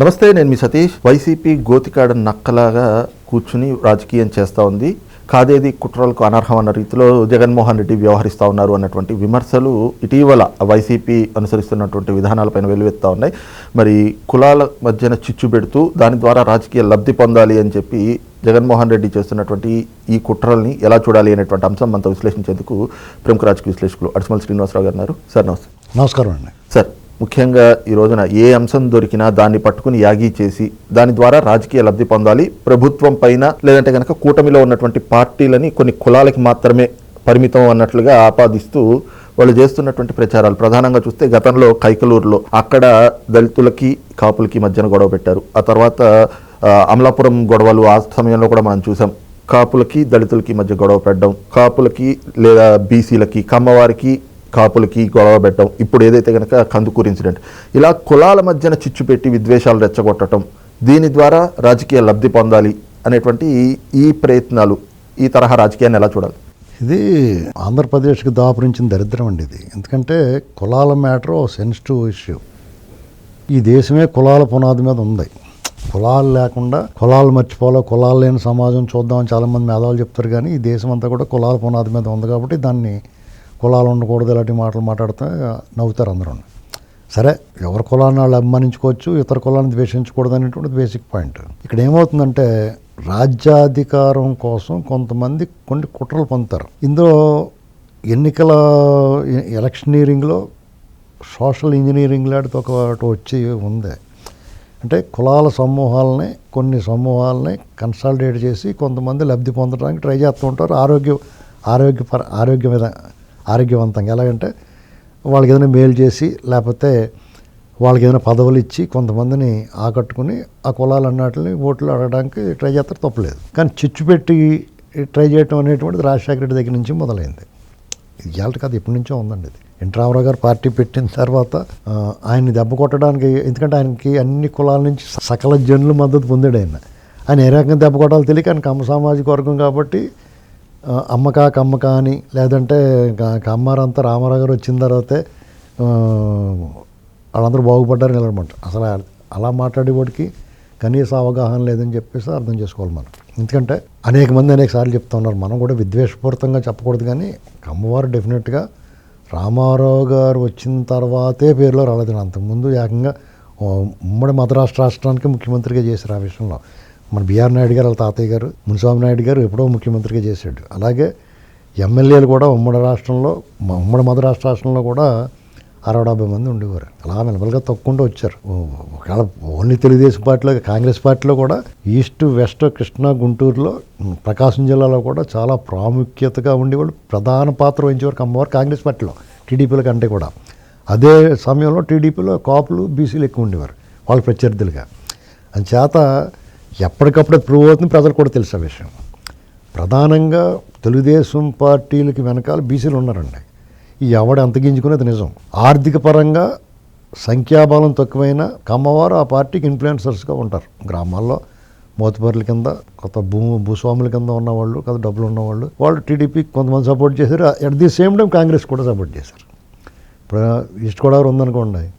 నమస్తే నేను మీ సతీష్. వైసీపీ గోతికాడ నక్కలాగా కూర్చుని రాజకీయం చేస్తూ ఉంది. కాదేది కుట్రలకు అనర్హం అన్న రీతిలో జగన్మోహన్ రెడ్డి వ్యవహరిస్తూ ఉన్నారు అన్నటువంటి విమర్శలు ఇటీవల వైసీపీ అనుసరిస్తున్నటువంటి విధానాలపైన వెలువెత్తా ఉన్నాయి. మరి కులాల మధ్యన చిచ్చు పెడుతూ దాని ద్వారా రాజకీయ లబ్ధి పొందాలి అని చెప్పి జగన్మోహన్ రెడ్డి చేస్తున్నటువంటి ఈ కుట్రల్ని ఎలా చూడాలి అనేటువంటి అంశం మనతో విశ్లేషించేందుకు ప్రముఖ రాజకీయ విశ్లేషకులు అడిసిమల్ శ్రీనివాసరావు గారు సార్ నమస్తే. నమస్కారం అండి. సార్ ముఖ్యంగా ఈ రోజున ఏ అంశం దొరికినా దాన్ని పట్టుకుని యాగి చేసి దాని ద్వారా రాజకీయ లబ్ధి పొందాలి. ప్రభుత్వం పైన లేదంటే కనుక కూటమిలో ఉన్నటువంటి పార్టీలని కొన్ని కులాలకి మాత్రమే పరిమితం అన్నట్లుగా ఆపాదిస్తూ వాళ్ళు చేస్తున్నటువంటి ప్రచారాలు. ప్రధానంగా చూస్తే గతంలో కైకలూరులో అక్కడ దళితులకి కాపులకి మధ్యన గొడవ పెట్టారు. ఆ తర్వాత అమలాపురం గొడవలు ఆ సమయంలో కూడా మనం చూసాం. కాపులకి దళితులకి మధ్య గొడవ పెట్టడం కాపులకి లేదా బీసీలకి కమ్మవారికి కాపులకి గొడవ పెట్టడం ఇప్పుడు ఏదైతే కనుక కందుకూరు ఇన్సిడెంట్ ఇలా కులాల మధ్యన చిచ్చు పెట్టి విద్వేషాలు రెచ్చగొట్టడం దీని ద్వారా రాజకీయ లబ్ధి పొందాలి అనేటువంటి ఈ- ప్రయత్నాలు ఈ తరహా రాజకీయాన్ని ఎలా చూడాలి? ఇది ఆంధ్రప్రదేశ్కి దాపురించిన దరిద్రం అండి ఇది. ఎందుకంటే కులాల మ్యాటర్ ఓ సెన్సిటివ్ ఇష్యూ. ఈ దేశమే కులాల పునాది మీద ఉంది. కులాలు లేకుండా కులాలు మర్చిపోవాలో కులాలు లేని సమాజం చూద్దామని చాలామంది మేధావులు చెప్తారు కానీ ఈ దేశం అంతా కూడా కులాల పునాది మీద ఉంది కాబట్టి దాన్ని కులాలు ఉండకూడదు ఇలాంటి మాటలు మాట్లాడితే నవ్వుతారు అందరూ. సరే ఎవరి కులాన్ని వాళ్ళు అభిమానించుకోవచ్చు ఇతర కులాన్ని ద్వేషించకూడదు అనేటువంటి బేసిక్ పాయింట్ ఇక్కడ ఏమవుతుందంటే రాజ్యాధికారం కోసం కొంతమంది కొన్ని కుట్రలు పొందుతారు. ఇందులో ఎన్నికల ఎలక్షనీరింగ్లో సోషల్ ఇంజనీరింగ్ లాంటిది ఒకటి వచ్చి ఉంది. అంటే కులాల సమూహాలని కొన్ని సమూహాలని కన్సాలిడేట్ చేసి కొంతమంది లబ్ధి పొందడానికి ట్రై చేస్తూ ఉంటారు. ఆరోగ్య ఆరోగ్యపర ఆరోగ్య మీద ఆరోగ్యవంతంగా. ఎలాగంటే వాళ్ళకి ఏదైనా మేలు చేసి లేకపోతే వాళ్ళకి ఏదైనా పదవులు ఇచ్చి కొంతమందిని ఆకట్టుకుని ఆ కులాలు అన్నట్లని ఓట్లు అడగడానికి ట్రై చేస్తారు తప్పలేదు. కానీ చిచ్చు పెట్టి ట్రై చేయటం అనేటువంటిది రాజశేఖర రెడ్డి దగ్గర నుంచి మొదలైంది. ఇది ఇవాళ కాదు ఇప్పటి నుంచో ఉందండి ఇది. ఎన్టీ గారు పార్టీ పెట్టిన తర్వాత ఆయన్ని దెబ్బ కొట్టడానికి ఎందుకంటే ఆయనకి అన్ని కులాల నుంచి సకల జనులు మద్దతు పొందాడు ఆయన. ఆయన ఏ రకంగా దెబ్బ కొట్టాలో తెలియక ఆయన కమ్మ సామాజిక వర్గం కాబట్టి అమ్మకా కమ్మకా అని లేదంటే కమ్మారంతా రామారావు గారు వచ్చిన తర్వాతే వాళ్ళందరూ బాగుపడ్డారు నిలబడమంట అసలు అలా మాట్లాడేవాడికి కనీస అవగాహన లేదని చెప్పేసి అర్థం చేసుకోవాలి మనం. ఎందుకంటే అనేక మంది అనేక సార్లు చెప్తా ఉన్నారు మనం కూడా విద్వేషపూరితంగా చెప్పకూడదు కానీ కమ్మవారు డెఫినెట్గా రామారావు గారు వచ్చిన తర్వాతే పేరులో రాలేదు. అంతకుముందు ఏకంగా ఉమ్మడి మద్రాసు రాష్ట్రానికి ముఖ్యమంత్రిగా చేశారు ఆ విషయంలో. మన బీఆర్ నాయుడు గారు వాళ్ళ తాతయ్య గారు మునిస్వామి నాయుడు గారు ఎప్పుడో ముఖ్యమంత్రిగా చేశాడు. అలాగే ఎమ్మెల్యేలు కూడా ఉమ్మడి రాష్ట్రంలో ఉమ్మడి ఉమ్మడి రాష్ట్ర రాష్ట్రంలో కూడా అరవై డెబ్బై మంది ఉండేవారు. అలా మెల్లమెల్లగా తక్కువ వచ్చారు. ఒకవేళ ఓన్లీ తెలుగుదేశం పార్టీలో కాంగ్రెస్ పార్టీలో కూడా ఈస్ట్ వెస్ట్ కృష్ణా గుంటూరులో ప్రకాశం జిల్లాలో కూడా చాలా ప్రాముఖ్యతగా ఉండేవాళ్ళు. ప్రధాన పాత్ర వహించేవారు అమ్మవారు కాంగ్రెస్ పార్టీలో టీడీపీల కంటే కూడా. అదే సమయంలో టీడీపీలో కాపులు బీసీలు ఎక్కువ ఉండేవారు వాళ్ళ ప్రత్యర్థులుగా. అందుచేత ఎప్పటికప్పుడు ప్రూవ్ అవుతుంది ప్రజలు కూడా తెలిసే విషయం. ప్రధానంగా తెలుగుదేశం పార్టీలకి వెనకాల బీసీలు ఉన్నారండి. ఈ ఎవడ అంతగించుకునేది నిజం. ఆర్థిక పరంగా సంఖ్యాబలం తక్కువైన కమ్మవారు ఆ పార్టీకి ఇన్ఫ్లుయెన్సర్స్గా ఉంటారు. గ్రామాల్లో మోతపర్ల కింద కొత్త భూ భూస్వాముల కింద ఉన్నవాళ్ళు కొత్త డబ్బులు ఉన్నవాళ్ళు వాళ్ళు టీడీపీకి కొంతమంది సపోర్ట్ చేశారు. At the same time Congress కూడా సపోర్ట్ చేశారు. ఇప్పుడు ఈస్ట్ గోదావరి ఉందనుకోండి.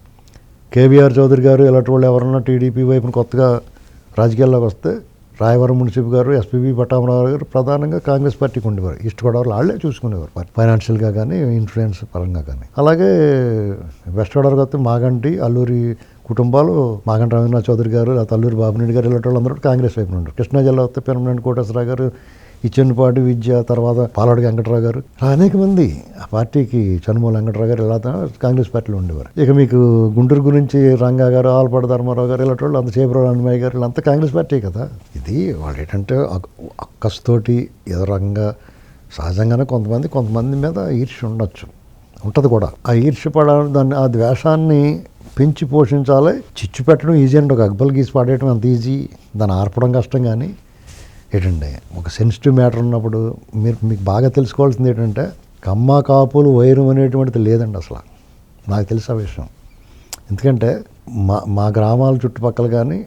కేవీఆర్ చౌదరి గారు ఇలాంటి వాళ్ళు ఎవరన్నా టీడీపీ వైపున కొత్తగా రాజకీయాల్లోకి వస్తే రాయవరం మున్సిపల్ గారు ఎస్పీబీ పట్టామరావు గారు ప్రధానంగా కాంగ్రెస్ పార్టీకి ఉండేవారు ఈస్ట్ గోదావరిలో వాళ్ళే చూసుకునేవారు. ఫైనాన్షియల్గా కానీ ఇన్ఫ్లుయెన్స్ పరంగా కానీ. అలాగే వెస్ట్ గోదావరికి వస్తే మాగంటి అల్లూరి కుటుంబాలు మాగంటి రవీంద్రనాథ్ చౌదరి గారు లేకపోతే అల్లూరి బాబునాయుడు గారు ఇలాంటి వాళ్ళందరూ కాంగ్రెస్ వైపు ఉంటారు కృష్ణా జిల్లా వస్తే పెనమనేని కోటేశ్వరరావు గారు ఇచ్చెన్నిపాటి విద్య తర్వాత పాలాడు వెంకటరావు గారు. అనేక మంది ఆ పార్టీకి చనుమూల వెంకటరావు గారు ఇలా కాంగ్రెస్ పార్టీలో ఉండేవారు. ఇక మీకు గుంటూరు గురించి రంగా గారు ఆలపాటి ధర్మారావు గారు ఇలాంటి వాళ్ళు అంత చేపరావు అన్నమయ్య గారు వీళ్ళంతా కాంగ్రెస్ పార్టీ కదా. ఇది వాళ్ళు ఏంటంటే అక్కస్తోటి ఏదో రకంగా సహజంగానే కొంతమంది కొంతమంది మీద ఈర్ష్య ఉండొచ్చు. ఉంటుంది కూడా. ఆ ఈర్ష్య పడడం దాన్ని ఆ ద్వేషాన్ని పెంచి పోషించాలి. చిచ్చు పెట్టడం ఈజీ అండి. ఒక అక్బల్ గీసి పడేయడం అంత ఈజీ దాన్ని ఆర్పడం కష్టం కానీ ఏంటంటే ఒక సెన్సిటివ్ మ్యాటర్ ఉన్నప్పుడు మీరు మీకు బాగా తెలుసుకోవాల్సింది ఏంటంటే కమ్మ కాపులు వైరం అనేటువంటిది లేదండి అసలు. నాకు తెలుసు ఆ విషయం. ఎందుకంటే మా మా గ్రామాల చుట్టుపక్కల కానీ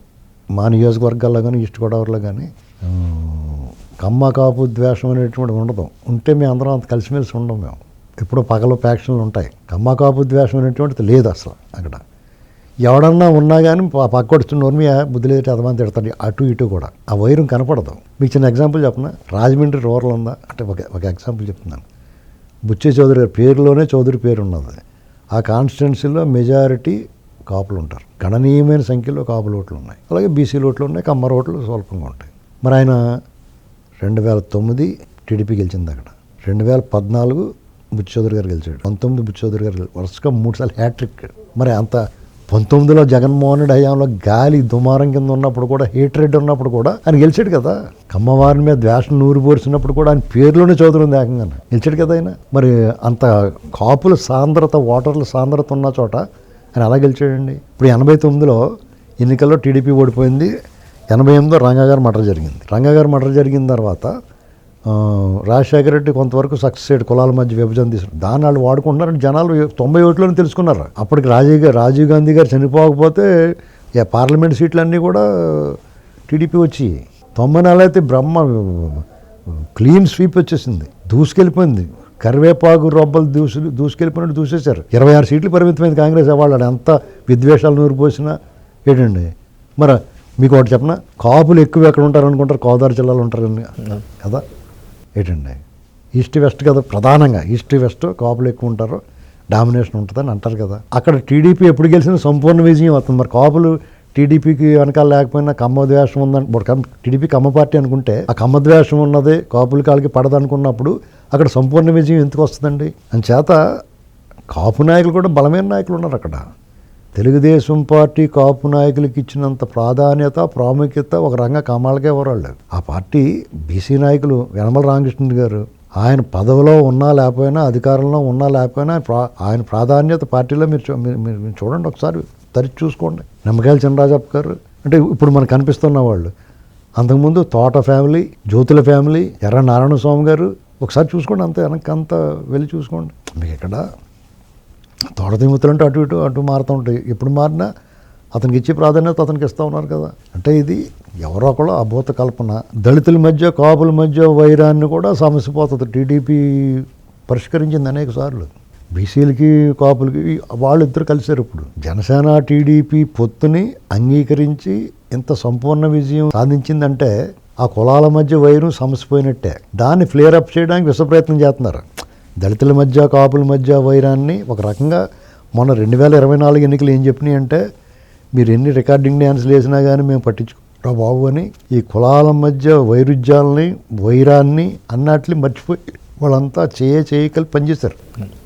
మా నియోజకవర్గాల్లో కానీ ఈస్ట్ గోదావరిలో కానీ కమ్మ కాపు ద్వేషం అనేటువంటి ఉండదు. ఉంటే మేము అందరం అంత కలిసిమెలిసి ఉండం మేము. ఎప్పుడో పగలు ప్యాక్షన్లు ఉంటాయి. కమ్మ కాపు ద్వేషం అనేటువంటిది లేదు అసలు అక్కడ. ఎవడన్నా ఉన్నా కానీ పక్కొడుతున్న నోర్మి బుద్ధి లేదు తిడతాడు. అటు ఇటు కూడా. ఆ వైరం కనపడదు. మీకు చిన్న ఎగ్జాంపుల్ చెప్పనా? రాజమండ్రి రూరల్ ఉందా అంటే ఒక ఒక ఎగ్జాంపుల్ చెప్తున్నాను. బుచ్చే చౌదరి గారి పేరులోనే చౌదరి పేరు ఉన్నది. ఆ కాన్స్టిట్యున్సీలో మెజారిటీ కాపులు ఉంటారు. గణనీయమైన సంఖ్యలో కాపులు ఓట్లు ఉన్నాయి. అలాగే బీసీ ఓట్లు ఉన్నాయి కమ్మర ఓట్లు స్వల్పంగా ఉంటాయి. మరి ఆయన రెండు వేల తొమ్మిది టీడీపీ గెలిచింది అక్కడ. రెండు వేల పద్నాలుగు బుచ్చి గారు గెలిచాడు. పంతొమ్మిది బుచ్చి గారు వరుసగా మూడు సార్లు హ్యాట్రిక్. మరి అంత పంతొమ్మిదిలో జగన్మోహన్ రెడ్డి హయాంలో గాలి దుమారం కింద ఉన్నప్పుడు కూడా హీట్రెడ్ ఉన్నప్పుడు కూడా ఆయన గెలిచాడు కదా. కమ్మవారి మీద ద్వేషం నూరు పోర్చినప్పుడు కూడా ఆయన పేరులోనే చదువుతుంది ఉంది ఏకంగా గెలిచాడు కదా ఆయన. మరి అంత కాపుల సాంద్రత ఓటర్ల సాంద్రత ఉన్న చోట ఆయన అలా గెలిచాడండి? ఇప్పుడు ఎనభై తొమ్మిదిలో ఎన్నికల్లో టీడీపీ ఓడిపోయింది. ఎనభై ఎనిమిదిలో రంగా గారు జరిగింది. రంగా గారు జరిగిన తర్వాత రాజశేఖర రెడ్డి కొంతవరకు సక్సెస్ అయ్యాడు కులాల మధ్య విభజన తీసుకు దాన్ని వాళ్ళు వాడుకుంటున్నారని జనాలు తొంభై ఓట్లని తెలుసుకున్నారు? అప్పటికి రాజీవ్ గారు రాజీవ్ గాంధీ గారు చనిపోకపోతే పార్లమెంట్ సీట్లన్నీ కూడా టీడీపీ వచ్చి తొంభై నాలుగు అయితే బ్రహ్మ క్లీన్ స్వీప్ వచ్చేసింది. దూసుకెళ్ళిపోయింది. కరివేపాకు రొబ్బలు దూసు దూసుకెళ్ళిపోయినట్టు దూసేశారు. ఇరవై ఆరు సీట్లు పరిమితమైంది కాంగ్రెస్ వాళ్ళు ఎంత విద్వేషాలు నూరు పోసినా ఏంటండి? మరి మీకు ఒకటి చెప్పనా? కాపులు ఎక్కువ ఎక్కడ ఉంటారు అనుకుంటారు? గోదావరి జిల్లాలో ఉంటారని. కదా? ఏంటండి? ఈస్ట్ వెస్ట్ కదా ప్రధానంగా. ఈస్ట్ వెస్ట్ కాపులు ఎక్కువ ఉంటారు డామినేషన్ ఉంటుందని అంటారు కదా. అక్కడ టీడీపీ ఎప్పుడు గెలిచిన సంపూర్ణ విజయం అవుతుంది. మరి కాపులు టీడీపీకి వెనకాల లేకపోయినా కమ్మద్వేషం ఉందని టీడీపీ కమ్మ పార్టీ అనుకుంటే ఆ కమ్మద్వేషం ఉన్నది కాపుల కాళ్ళకి పడదనుకున్నప్పుడు అక్కడ సంపూర్ణ విజయం ఎందుకు వస్తుందండి? అంచేత కాపు నాయకులు కూడా బలమైన నాయకులు ఉన్నారు అక్కడ. తెలుగుదేశం పార్టీ కాపు నాయకులకి ఇచ్చినంత ప్రాధాన్యత ప్రాముఖ్యత ఒక రంగ కమాలకే ఎవరాళ్ళు. ఆ పార్టీ బీసీ నాయకులు వెనమల రామకృష్ణ గారు. ఆయన పదవిలో ఉన్నా లేకపోయినా అధికారంలో ఉన్నా లేకపోయినా ఆయన ప్రాధాన్యత పార్టీలో మీరు చూ- మీరు- మీరు చూడండి ఒకసారి తరిచి చూసుకోండి. నిమ్మకాయల చినరాజప్ప గారు. అంటే ఇప్పుడు మనకు కనిపిస్తున్న వాళ్ళు. అంతకుముందు తోట ఫ్యామిలీ జ్యోతుల ఫ్యామిలీ ఎర్ర నారాయణ స్వామి గారు. ఒకసారి చూసుకోండి అంత వెనక్కి అంత వెళ్ళి చూసుకోండి. మీకు ఇక్కడ తోట అంటే అటు ఇటు అటు మారుతూ ఉంటాయి. ఎప్పుడు మారినా అతనికి ఇచ్చే ప్రాధాన్యత అతనికి ఇస్తూ ఉన్నారు కదా. అంటే ఇది ఎవరో ఒకళ్ళు అభూత కల్పన. దళితుల మధ్య కాపుల మధ్య వైరాన్ని కూడా సమస్యపోతుంది టీడీపీ పరిష్కరించింది అనేక సార్లు. బీసీలకి కాపులకి వాళ్ళిద్దరు కలిశారు ఇప్పుడు. జనసేన టీడీపీ పొత్తుని అంగీకరించి ఇంత సంపూర్ణ విజయం సాధించిందంటే ఆ కులాల మధ్య వైరం సమసిపోయినట్టే. దాన్ని ఫ్లేర్ అప్ చేయడానికి విశ్వ ప్రయత్నం చేస్తున్నారు. దళితుల మధ్య కాపుల మధ్య వైరాన్ని ఒక రకంగా మొన్న రెండు వేల ఇరవై నాలుగు ఎన్నికలు ఏం చెప్పినాయి అంటే మీరు ఎన్ని రికార్డింగ్ డ్యాన్స్లు వేసినా కానీ మేము పట్టించుకోరా బాబు అని ఈ కులాల మధ్య వైరుధ్యాలని వైరాన్ని అన్నట్లు మర్చిపోయి వాళ్ళంతా చేయ చేయకలి పనిచేస్తారు పనిచేశారు.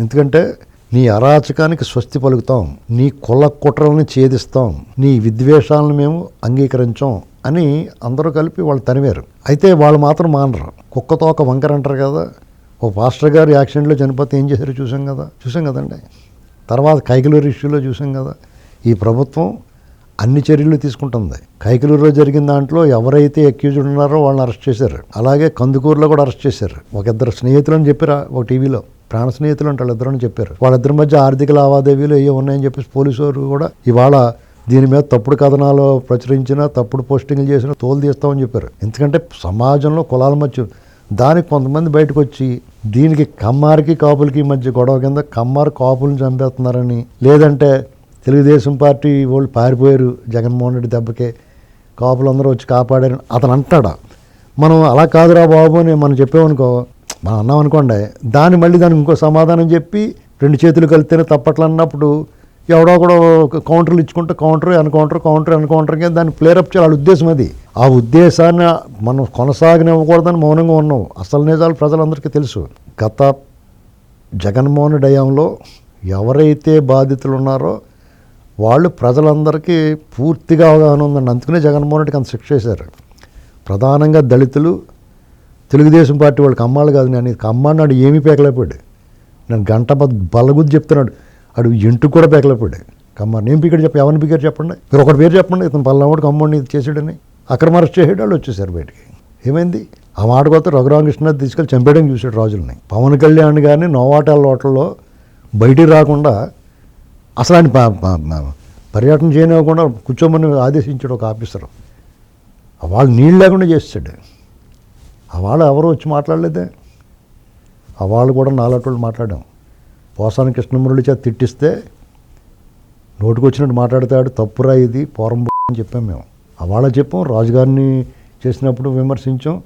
ఎందుకంటే నీ అరాచకానికి స్వస్తి పలుకుతాం నీ కుల కుట్రల్ని ఛేదిస్తాం నీ విద్వేషాలను మేము అంగీకరించాం అని అందరూ కలిపి వాళ్ళు తనివారు. అయితే వాళ్ళు మాత్రం మానరు. కుక్కతోక వంకర అంటారు కదా ఓ పాస్టర్ గారు యాక్సిడెంట్లో చనిపోతే ఏం చేశారో చూసాం కదా. చూసాం కదండి. తర్వాత కైకలూరు ఇష్యూలో చూసాం కదా. ఈ ప్రభుత్వం అన్ని చర్యలు తీసుకుంటుంది. కైకలూరులో జరిగిన దాంట్లో ఎవరైతే అక్యూజ్డ్ ఉన్నారో వాళ్ళని అరెస్ట్ చేశారు. అలాగే కందుకూరులో కూడా అరెస్ట్ చేశారు. ఒక ఇద్దరు స్నేహితులని చెప్పారు ఒక టీవీలో. ప్రాణ స్నేహితులు అంటే వాళ్ళిద్దరు చెప్పారు. వాళ్ళిద్దరి మధ్య ఆర్థిక లావాదేవీలు ఏవో ఉన్నాయని చెప్పేసి పోలీసు వారు కూడా ఇవాళ దీని మీద తప్పుడు కథనాలు ప్రచురించిన తప్పుడు పోస్టింగ్లు చేసినా తోలు తీస్తామని చెప్పారు. ఎందుకంటే సమాజంలో కులాల మధ్య దానికి కొంతమంది బయటకు వచ్చి దీనికి కమ్మారికి కాపులకి మధ్య గొడవ కింద కమ్మారు కాపులను చంపేస్తున్నారని. లేదంటే తెలుగుదేశం పార్టీ వాళ్ళు పారిపోయారు జగన్మోహన్ రెడ్డి దెబ్బకే కాపులందరూ వచ్చి కాపాడారు అతను అంటాడా మనం అలా కాదురా బాబు అని మనం చెప్పామనుకో మనం అన్నాం అనుకోండి దాన్ని మళ్ళీ దానికి ఇంకో సమాధానం చెప్పి రెండు చేతులు కలిస్తేనే తప్పట్లు అన్నప్పుడు ఎవడో కూడా కౌంటర్లు ఇచ్చుకుంటే కౌంటర్ ఎన్కౌంటర్ కౌంటర్ ఎన్కౌంటర్ కింద దాన్ని ప్లేరప్ చేయాలి. వాళ్ళ ఉద్దేశం అది. ఆ ఉద్దేశాన్ని మనం కొనసాగనివ్వకూడదని మౌనంగా ఉన్నాం. అసలు నిజాలు ప్రజలందరికీ తెలుసు. గత జగన్మోహన్ రెడ్డి ఎవరైతే బాధితులు ఉన్నారో వాళ్ళు ప్రజలందరికీ పూర్తిగా అవగాహన ఉందండి. అందుకనే జగన్మోహన్ రెడ్డికి అంత శిక్ష చేశారు ప్రధానంగా దళితులు తెలుగుదేశం పార్టీ వాళ్ళకి అమ్మాలి కాదు నేను. కమ్మాడినాడు ఏమీ పేకలేపాడు నేను గంట బలగుద్ది చెప్తున్నాడు. అడు ఇంటికి కూడా పేకలేపాడు కమ్మాడు నేను పీకెట్ చెప్పి ఎవరిని పీకెట్ చెప్పండి? మీరు ఒకటి పేరు చెప్పండి. ఇతను పల్లవాడు కమ్మోడిని ఇది చేసాడని అక్రమ అరెస్ట్ చేసాడు వాళ్ళు వచ్చేసారు బయటికి. ఏమైంది? ఆ మాట కొత్త రఘురామకృష్ణ తీసుకెళ్ళి చంపేయడం చూశాడు రాజుల్ని. పవన్ కళ్యాణ్ కానీ నోవాటల్ హోటల్లో బయటికి రాకుండా అసలు ఆయన పర్యటన చేయనివ్వకుండా కూర్చోమని ఆదేశించాడు ఒక ఆఫీసర్. వాళ్ళు నీళ్ళు లేకుండా చేస్తాడు ఆ వాళ్ళు ఎవరు వచ్చి మాట్లాడలేదే? ఆ వాళ్ళు కూడా నాలుగు వాళ్ళు మాట్లాడాం. పోసాని కృష్ణమురళి చేత తిట్టిస్తే నోటికి వచ్చినట్టు మాట్లాడతాడు తప్పురా ఇది పోరం అని చెప్పాం మేము. అవాళ చెప్పాం రాజుగారిని చేసినప్పుడు విమర్శించాం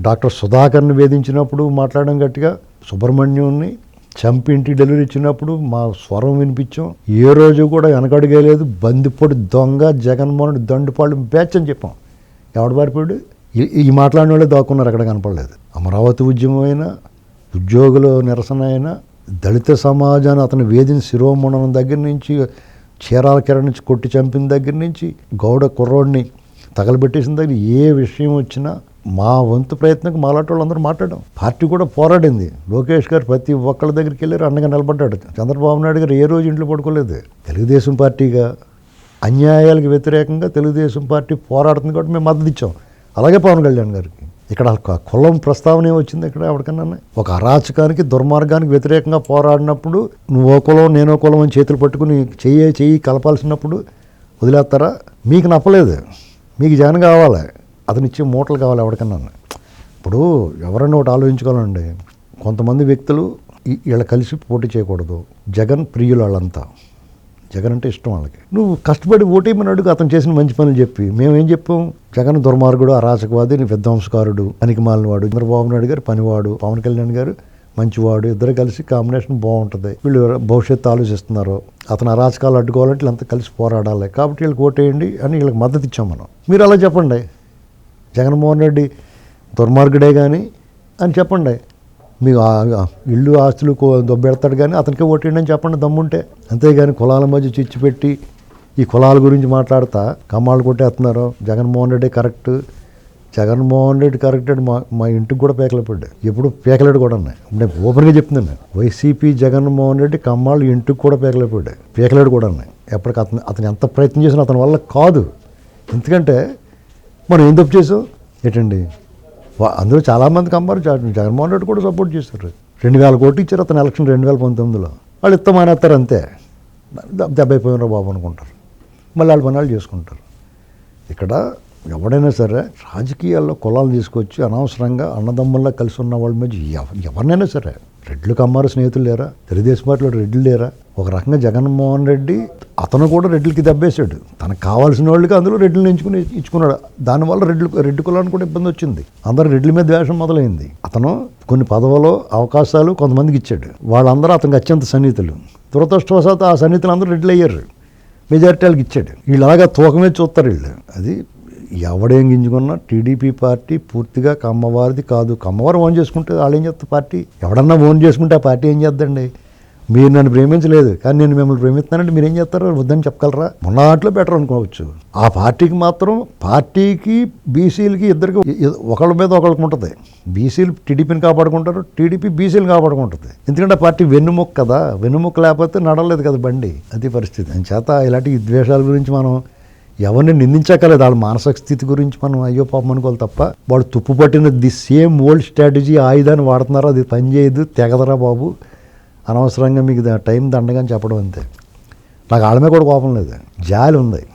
డాక్టర్ సుధాకర్ని వేధించినప్పుడు మాట్లాడడం గట్టిగా సుబ్రహ్మణ్యుని చంపి ఇంటికి డెలివరీ ఇచ్చినప్పుడు మా స్వరం వినిపించాం. ఏ రోజు కూడా వెనకడుగేలేదు బందిపొడి దొంగ జగన్మోహన్ దండుపాళ్ళు బ్యాచ్ అని చెప్పాం. ఎవడు పారిపోయాడు? ఈ- ఈ మాట్లాడిన వాళ్ళే దాక్కున్నారు అక్కడ కనపడలేదు. అమరావతి ఉద్యమం అయినా ఉద్యోగుల నిరసన అయినా దళిత సమాజాన్ని అతను వేధిన శిరోమణం దగ్గర నుంచి చీరాల కిరణ్ నుంచి కొట్టి చంపిన దగ్గర నుంచి గౌడ కుర్రోడిని తగలబెట్టేసిన దగ్గర ఏ విషయం వచ్చినా మా వంతు ప్రయత్నంకి మాలాంటి వాళ్ళందరూ మాట్లాడడం. పార్టీ కూడా పోరాడింది. లోకేష్ గారు ప్రతి ఒక్కళ్ళ దగ్గరికి వెళ్ళారు అండగా నిలబడ్డాడు. చంద్రబాబు నాయుడు గారు ఏ రోజు ఇంట్లో పడుకోలేదు. తెలుగుదేశం పార్టీగా అన్యాయాలకు వ్యతిరేకంగా తెలుగుదేశం పార్టీ పోరాడుతుంది కాబట్టి మేము మద్దతు ఇచ్చాం. అలాగే పవన్ కళ్యాణ్ గారికి. ఇక్కడ కులం ప్రస్తావనే వచ్చింది ఇక్కడ ఎవరికన్నా? ఒక అరాచకానికి దుర్మార్గానికి వ్యతిరేకంగా పోరాడినప్పుడు నువ్వు ఓ కులం నేనో కులం అని చేతులు పట్టుకుని చెయ్యి చెయ్యి కలపాల్సినప్పుడు వదిలేస్తారా? మీకు నప్పలేదు. మీకు జగన్ కావాలి. అతను ఇచ్చే మూటలు కావాలి ఎవరికన్నా. ఇప్పుడు ఎవరన్నా ఒకటి ఆలోచించుకోవాలండి. కొంతమంది వ్యక్తులు వీళ్ళు వీళ్ళ కలిసి పోటీ చేయకూడదు. జగన్ ప్రియులు వాళ్ళంతా జగన్ అంటే ఇష్టం వాళ్ళకి. నువ్వు కష్టపడి ఓటేమని అడుగు అతను చేసిన మంచి పనులు చెప్పి. మేము ఏం చెప్పాం? జగన్ దుర్మార్గుడు అరాచకవాది విధ్వంసకారుడు పనికిమాలినవాడు చంద్రబాబు నాయుడు గారు పనివాడు పవన్ కళ్యాణ్ గారు మంచివాడు. ఇద్దరు కలిసి కాంబినేషన్ బాగుంటుంది. వీళ్ళు భవిష్యత్తు ఆలోచిస్తున్నారు. అతను అరాచకాలు అడ్డుకోవాలంటే వీళ్ళంతా కలిసి పోరాడాలి. కాబట్టి వీళ్ళకి ఓటేయండి అని వీళ్ళకి మద్దతు ఇచ్చాం మనం. మీరు అలా చెప్పండి. జగన్మోహన్ రెడ్డి దుర్మార్గుడే కానీ అని చెప్పండి. మీ ఇల్లు ఆస్తులు కో- దొబ్బెడతాడు కానీ అతనికే ఓటేయండి అని చెప్పండి దమ్ముంటే. అంతేగాని కులాల మధ్య చిచ్చు పెట్టి ఈ కులాల గురించి మాట్లాడతా కమ్మాళ్ళు కొట్టేస్తున్నారు. జగన్మోహన్ రెడ్డి కరెక్ట్. జగన్మోహన్ రెడ్డి కరెక్ట్ మా మా ఇంటికి కూడా పేకలు పడ్డాయి. ఎప్పుడు పేకలేడు కూడా ఉన్నాయి. నేను ఓపెన్గా చెప్తున్నాను నేను. వైసీపీ జగన్మోహన్ రెడ్డి కమ్మాళ్ళు ఇంటికి కూడా పేకలు పడ్డాయి. పేకలేడు కూడా ఉన్నాయి. ఎప్పటికి అతను అతను ఎంత ప్రయత్నం చేసినా అతని వల్ల కాదు. ఎందుకంటే మనం ఏం తప్పు చేసాం? ఏంటండి? అందులో చాలామంది అమ్మారు జ- జగన్మోహన్ రెడ్డి కూడా సపోర్ట్ చేశారు. రెండు వేల కోట్లు ఇచ్చారు అతను ఎలక్షన్ రెండు వేల పంతొమ్మిదిలో. వాళ్ళు ఇస్తామనేస్తారు అంతే. ద- దెబ్బ బాబు అనుకుంటారు. మళ్ళీ వాళ్ళ పని వాళ్ళు చేసుకుంటారు. ఇక్కడ ఎవడైనా సరే రాజకీయాల్లో కులాలు తీసుకొచ్చి అనవసరంగా అన్నదమ్ముల్లో కలిసి ఉన్న వాళ్ళ మీద ఎవ- ఎవరినైనా సరే రెడ్లు కమ్మారు స్నేహితులు లేరా? తెలుగుదేశం పార్టీలో రెడ్లు లేరా? ఒక రకంగా జగన్మోహన్ రెడ్డి అతను కూడా రెడ్లకి దెబ్బేశాడు. తనకు కావాల్సిన వాళ్ళకి అందులో రెడ్లను ఎంచుకుని ఇచ్చుకున్నాడు. దానివల్ల రెడ్లు రెడ్డి కులానికి కూడా ఇబ్బంది వచ్చింది. అందరు రెడ్ల మీద ద్వేషం మొదలైంది. అతను కొన్ని పదవులు అవకాశాలు కొంతమందికి ఇచ్చాడు. వాళ్ళందరూ అతనికి అత్యంత సన్నిహితులు. దురదృష్టవశాత్తు ఆ సన్నిహితులు అందరూ రెడ్లు అయ్యారు మెజారిటీ వాళ్ళకి ఇచ్చాడు. వీళ్ళు అలాగా తూకమే చూస్తారు వీళ్ళు. అది ఎవడేం గింజుకున్నా టీడీపీ పార్టీ పూర్తిగా కమ్మవారిది కాదు. కమ్మవారు ఓన్ చేసుకుంటే వాళ్ళు ఏం చేస్తారు? పార్టీ ఎవడన్నా ఓన్ చేసుకుంటే ఆ పార్టీ ఏం చేద్దండి? మీరు నన్ను ప్రేమించలేదు కానీ నేను మిమ్మల్ని ప్రేమిస్తానంటే మీరు ఏం చేస్తారు? వద్దని చెప్పగలరా? మొన్నట్లో బెటర్ అనుకోవచ్చు. ఆ పార్టీకి మాత్రం పార్టీకి బీసీలకి ఇద్దరికి ఒకళ్ళ మీద ఒకళ్ళకి ఉంటుంది. బీసీలు టీడీపీని కాపాడుకుంటారు టీడీపీ బీసీలు కాపాడుకుంటుంది. ఎందుకంటే ఆ పార్టీ వెన్నుముక్క కదా వెన్నుముక్క లేకపోతే నడవలేదు కదా బండి. అది పరిస్థితి. అని చేత ఇలాంటి ద్వేషాల గురించి మనం ఎవరిని నిందించక్కర్లేదు. వాళ్ళ మానసిక స్థితి గురించి మనం అయ్యో పాపం అనుకోవాలి తప్ప వాడు తుప్పు పట్టిన ది సేమ్ ఓల్డ్ స్ట్రాటజీ ఆయుధాన్ని వాడుతున్నారు. అది పనిచేయదు తెగదరా బాబు. అనవసరంగా మీకు టైం దండగా అని చెప్పడం అంతే. నాకు ఆడమే కూడా కోపం లేదు. జాలి ఉంది.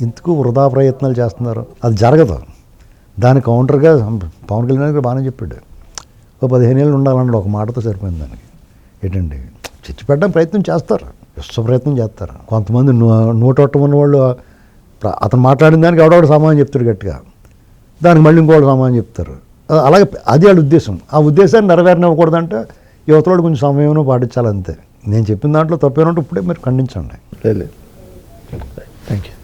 ఇందుకు వృధా ప్రయత్నాలు చేస్తున్నారు. అది జరగదు. దాని కౌంటర్గా పవన్ కళ్యాణ్ గారు బాగానే చెప్పాడు. ఓ పదిహేను ఏళ్ళు ఉండాలన్నాడు. ఒక మాటతో సరిపోయింది దానికి. ఏంటండి? చచ్చి పెట్టడం ప్రయత్నం చేస్తారు. విశ్వ ప్రయత్నం చేస్తారు. కొంతమంది నూ- నూటొట్ట ఉన్న వాళ్ళు అతను మాట్లాడిన దానికి ఎవడోడు సమాధానం చెప్తాడు గట్టిగా. దానికి మళ్ళీ ఇంకోటి సమాధానం చెప్తారు. అలాగే అది వాళ్ళ ఉద్దేశం. ఆ ఉద్దేశాన్ని నెరవేరనివ్వకూడదంటే యువతలో కొంచెం సమయం పాటించాలి అంతే నేను చెప్పిన దాంట్లో తప్పేనంటే ఇప్పుడే మీరు ఖండించండి. లేదు థ్యాంక్ యూ